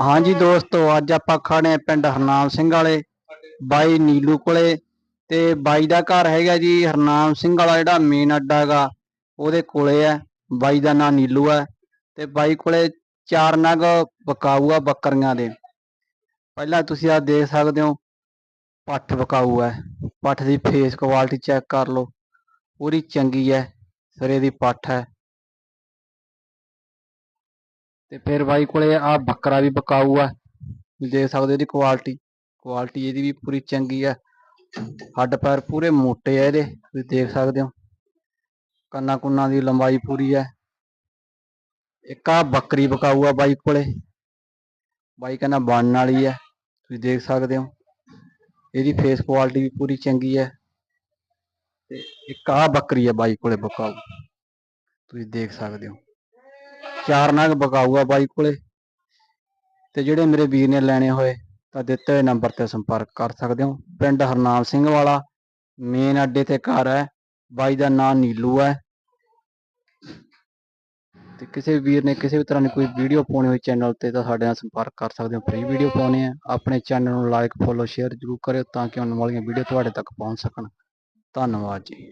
ਹਾਂਜੀ ਦੋਸਤੋ, ਅੱਜ ਆਪਾਂ ਖੜੇ ਪਿੰਡ ਹਰਨਾਮ ਸਿੰਘ ਵਾਲੇ, ਬਾਈ ਨੀਲੂ ਕੋਲੇ ਤੇ ਬਾਈ ਦਾ ਘਰ ਹੈਗਾ ਜੀ ਹਰਨਾਮ ਸਿੰਘ ਵਾਲਾ ਜਿਹੜਾ ਮੇਨ ਅੱਡਾ ਹੈਗਾ, ਉਹਦੇ ਕੋਲੇ ਹੈ ਬਾਈ ਦਾ ਨਾਂ ਨੀਲੂ ਹੈ ਤੇ ਬਾਈ ਕੋਲੇ ਚਾਰ ਨਗ ਬਕਾਊ ਆ ਬੱਕਰੀਆਂ ਦੇ। ਪਹਿਲਾਂ ਤੁਸੀਂ ਆ ਦੇਖ ਸਕਦੇ ਹੋ, ਪੱਠ ਬਕਾਊ ਹੈ ਪੱਠ ਦੀ ਫੇਸ ਕੁਆਲਿਟੀ ਚੈੱਕ ਕਰ ਲਓ, ਪੂਰੀ ਚੰਗੀ ਹੈ ਸਿਰੇ ਦੀ ਪੱਠ ਹੈ ਤੇ ਫਿਰ ਬਾਈ ਕੋਲੇ ਆ ਬੱਕਰਾ ਵੀ ਪਕਾਊ ਆ ਤੁਸੀਂ ਦੇਖ ਸਕਦੇ ਹੋ ਇਹਦੀ ਕੁਆਲਿਟੀ ਕੁਆਲਿਟੀ ਇਹਦੀ ਵੀ ਪੂਰੀ ਚੰਗੀ ਆ। ਹੱਡ ਪੈਰ ਪੂਰੇ ਮੋਟੇ ਆ ਇਹਦੇ, ਤੁਸੀਂ ਦੇਖ ਸਕਦੇ ਹੋ। ਕੰਨਾਂ ਕੁੰਨਾਂ ਦੀ ਲੰਬਾਈ ਪੂਰੀ ਹੈ ਇੱਕ ਆ ਬੱਕਰੀ ਪਕਾਊ ਆ ਬਾਈ ਕੋਲੇ। ਬਾਈ ਕਹਿੰਦਾ ਬਣਨ ਵਾਲੀ ਹੈ ਤੁਸੀਂ ਦੇਖ ਸਕਦੇ ਹੋ। ਇਹਦੀ ਫੇਸ ਕੁਆਲਿਟੀ ਵੀ ਪੂਰੀ ਚੰਗੀ ਹੈ ਤੇ ਇੱਕ ਆ ਬੱਕਰੀ ਹੈ ਬਾਈ ਕੋਲੇ ਪਕਾਊ। ਤੁਸੀਂ ਦੇਖ ਸਕਦੇ ਹੋ। ਚਾਰ ਨਗ ਬਕਾਊ ਬਾਈ ਕੋਲੇ। ਤੇ ਜਿਹੜੇ ਮੇਰੇ ਵੀਰ ਨੇ ਲੈਣੇ ਹੋਏ, ਤਾਂ ਦਿੱਤੇ ਹੋਏ ਨੰਬਰ ਤੇ ਸੰਪਰਕ ਕਰ ਸਕਦੇ ਹੋ। ਪਿੰਡ ਹਰਨਾਮ ਸਿੰਘ ਵਾਲਾ ਮੇਨ ਅੱਡੇ ਤੇ ਘਰ ਹੈ। ਬਾਈ ਦਾ ਨਾਮ ਨੀਲੂ ਹੈ। ਤੇ ਕਿਸੇ ਵੀਰ ਨੇ ਕਿਸੇ ਵੀ ਤਰ੍ਹਾਂ ਦੀ ਕੋਈ ਵੀਡੀਓ ਪਾਉਣੀ ਹੋਈ ਚੈਨਲ ਤੇ, ਤਾਂ ਸਾਡੇ ਨਾਲ ਸੰਪਰਕ ਕਰ ਸਕਦੇ ਹੋ। ਫ੍ਰੀ ਵੀਡੀਓ ਪਾਉਣੇ ਹੈ। ਆਪਣੇ ਚੈਨਲ ਨੂੰ ਲਾਈਕ ਫੋਲੋ ਸ਼ੇਅਰ ਜ਼ਰੂਰ ਕਰਿਓ, ਤਾਂ ਕਿ ਆਉਣ ਵਾਲੀਆਂ ਵੀਡੀਓ ਤੁਹਾਡੇ ਤੱਕ ਪਹੁੰਚ ਸਕਣ। ਧੰਨਵਾਦ ਜੀ।